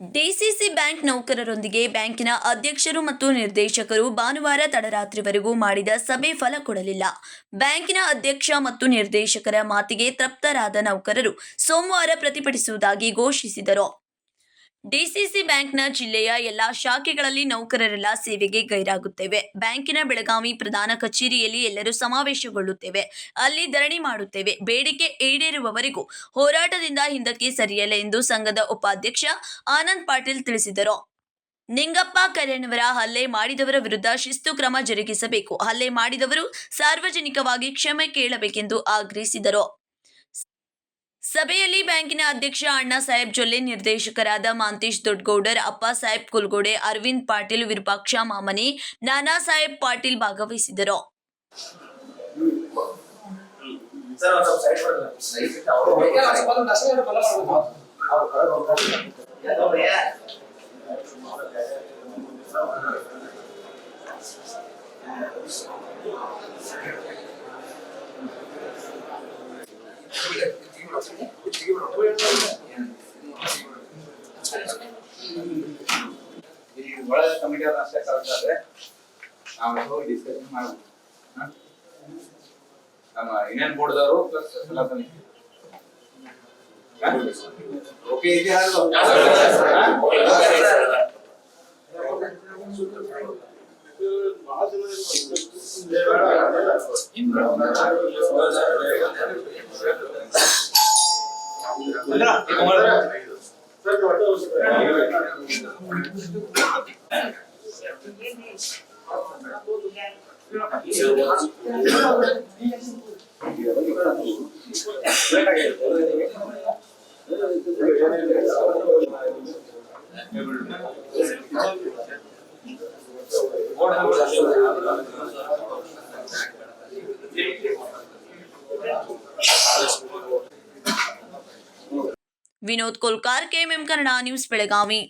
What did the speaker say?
DCC bank ನೌಕರರೊಂದಿಗೆ ಬ್ಯಾಂಕಿನ ಅಧ್ಯಕ್ಷರು ಮತ್ತು ನಿರ್ದೇಶಕರು ಭಾನುವಾರ ತಡರಾತ್ರಿವರೆಗೂ ಮಾಡಿದ ಸಭೆ ಫಲ ಕೊಡಲಿಲ್ಲ. ಬ್ಯಾಂಕಿನ ಅಧ್ಯಕ್ಷ ಮತ್ತು ನಿರ್ದೇಶಕರ ಮಾತಿಗೆ ತೃಪ್ತರಾದ ನೌಕರರು ಸೋಮವಾರ ಪ್ರತಿಭಟಿಸುವುದಾಗಿ ಘೋಷಿಸಿದರು. ಡಿಸಿಸಿ ಬ್ಯಾಂಕ್ನ ಜಿಲ್ಲೆಯ ಎಲ್ಲಾ ಶಾಖೆಗಳಲ್ಲಿ ನೌಕರರೆಲ್ಲ ಸೇವೆಗೆ ಗೈರಾಗುತ್ತೇವೆ. ಬ್ಯಾಂಕಿನ ಬೆಳಗಾವಿ ಪ್ರಧಾನ ಕಚೇರಿಯಲ್ಲಿ ಎಲ್ಲರೂ ಸಮಾವೇಶಗೊಳ್ಳುತ್ತೇವೆ. ಅಲ್ಲಿ ಧರಣಿ ಮಾಡುತ್ತೇವೆ. ಬೇಡಿಕೆ ಈಡೇರುವವರೆಗೂ ಹೋರಾಟದಿಂದ ಹಿಂದಕ್ಕೆ ಸರಿಯಲ್ಲ ಎಂದು ಸಂಘದ ಉಪಾಧ್ಯಕ್ಷ ಆನಂದ್ ಪಾಟೀಲ್ ತಿಳಿಸಿದರು. ನಿಂಗಪ್ಪ ಕರೆಯನವರ ಹಲ್ಲೆ ಮಾಡಿದವರ ವಿರುದ್ಧ ಶಿಸ್ತು ಕ್ರಮ ಜರುಗಿಸಬೇಕು. ಹಲ್ಲೆ ಮಾಡಿದವರು ಸಾರ್ವಜನಿಕವಾಗಿ ಕ್ಷಮೆ ಕೇಳಬೇಕೆಂದು ಆಗ್ರಹಿಸಿದರು. ಸಭೆಯಲ್ಲಿ ಬ್ಯಾಂಕಿನ ಅಧ್ಯಕ್ಷ ಅಣ್ಣಾ ಸಾಹೇಬ್ ಜೊಲ್ಲೆ, ನಿರ್ದೇಶಕರಾದ ಮಾಂತೇಶ್ ದೊಡ್ಡಗೌಡರ್, ಅಪ್ಪ ಸಾಹೇಬ್ ಕುಲ್ಗೋಡೆ, ಅರವಿಂದ್ ಪಾಟೀಲ್, ವಿರೂಪಾಕ್ಷ ಮಾಮನಿ, ನಾನಾ ಸಾಹೇಬ್ ಪಾಟೀಲ್ ಭಾಗವಹಿಸಿದರು. ಒಳಗೆ ಕಮಿಟಿ ಅವ್ರು ಅಷ್ಟೇ ಕಳ್ಸಿದ್ದಾರೆ ನಾವು ಹೋಗಿ ಡಿಸ್ಕಷನ್ ಮಾಡೋಣ ಹಾ? ನಮ್ಮ ಯೂನಿಯನ್ ಬೋರ್ಡ್ದವರು ಪ್ಲಸ್ ಎಲ್ಲ ಸಮಿತಿ ಓಕೆ ಇದೆಯಾ ಅದು? Gracias. Vinod Kolkar KMM Kannada news Belagavi